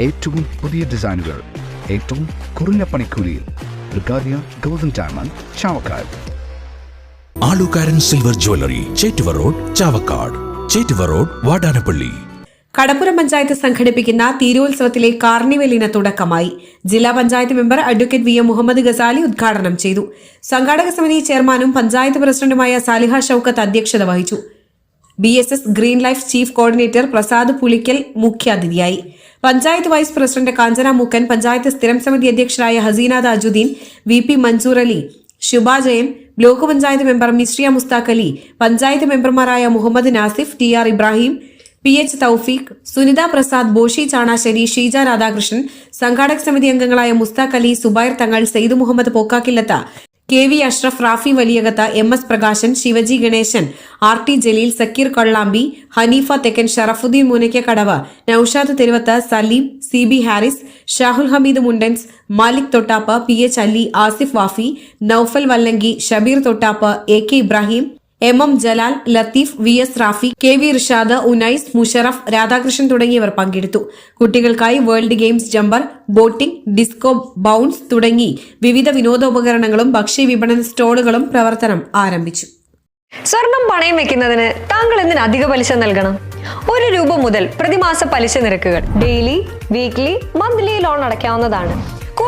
ഏറ്റവും പുതിയ ഡിസൈനുകൾ ഏറ്റവും കുറഞ്ഞ പണിക്കൂലിയിൽ ബ്രിഗാദിയ golden diamond Chavakkad. Alukkaran silver jewellery Chettuva road Chavakkad. Chettuva road Vadanappally. Kadappuram panchayat സംഘടിപ്പിക്കുന്ന തീരോത്സവത്തിലെ കാർണിവലിന് തുടക്കമായി. ജില്ലാ panchayat member advocate V M Muhammed Ghazali ഉദ്ഘാടനം ചെയ്തു. സംഘാടക സമിതി ചെയർമാനും പഞ്ചായത്ത് പ്രസിഡന്റുമായ സാലിഹ ഷൌക്കത്ത് അധ്യക്ഷത വഹിച്ചു. B S S green life chief coordinator Prasad Pulikkal മുഖ്യാതിഥിയായി. പഞ്ചായത്ത് വൈസ് പ്രസിഡന്റ് കാഞ്ചന മുക്കൻ പഞ്ചായത്ത് സ്ഥിരം സമിതി അധ്യക്ഷരായ Haseena Thajudheen V P Mansoor Ali Shubha Jayan block panchayat member Mishriya Musthaq Ali panchayat മെമ്പർമാരായ Muhammed Nasif T R Ibrahim P H Thoufeeq Sunitha Prasad Boshi Chanassery Sheeja Radhakrishnan സംഘാടക സമിതി അംഗങ്ങളായ Musthaq Ali Zubair Thangal Syed Muhammed Pokkakkillath K V Ashraf Rafi Valiyakath M S Prakashan Shivaji Ganesan R T Jaleel Sakkeer Kollampi Haneefa Thekkan Sharafudheen Munakkakadavu Noushad Theruvath Saleem C B Haris Shahul Hameed Mundans Malik Thottap P H Ali Asif Wafi Noufal Vallanki Shabeer Thottap A K Ibrahim M M Jalal Latheef V S Rafi K V Rishad Unais Musharaf Radhakrishnan തുടങ്ങിയവർ പങ്കെടുത്തു. കുട്ടികൾക്കായി world games jumper boating disco bounce തുടങ്ങി വിവിധ വിനോദോപകരണങ്ങളും ഭക്ഷ്യ വിപണന സ്റ്റോളുകളും പ്രവർത്തനം ആരംഭിച്ചു. സ്വർണം പണയം വെക്കുന്നതിന് താങ്കൾ എന്തിന് അധിക പലിശ നൽകണം? ഒരു രൂപ മുതൽ പ്രതിമാസ പലിശ നിരക്കുകൾ ഡെയിലി വീക്ക്ലി മന്ത്ലി ലോൺ അടയ്ക്കാവുന്നതാണ്.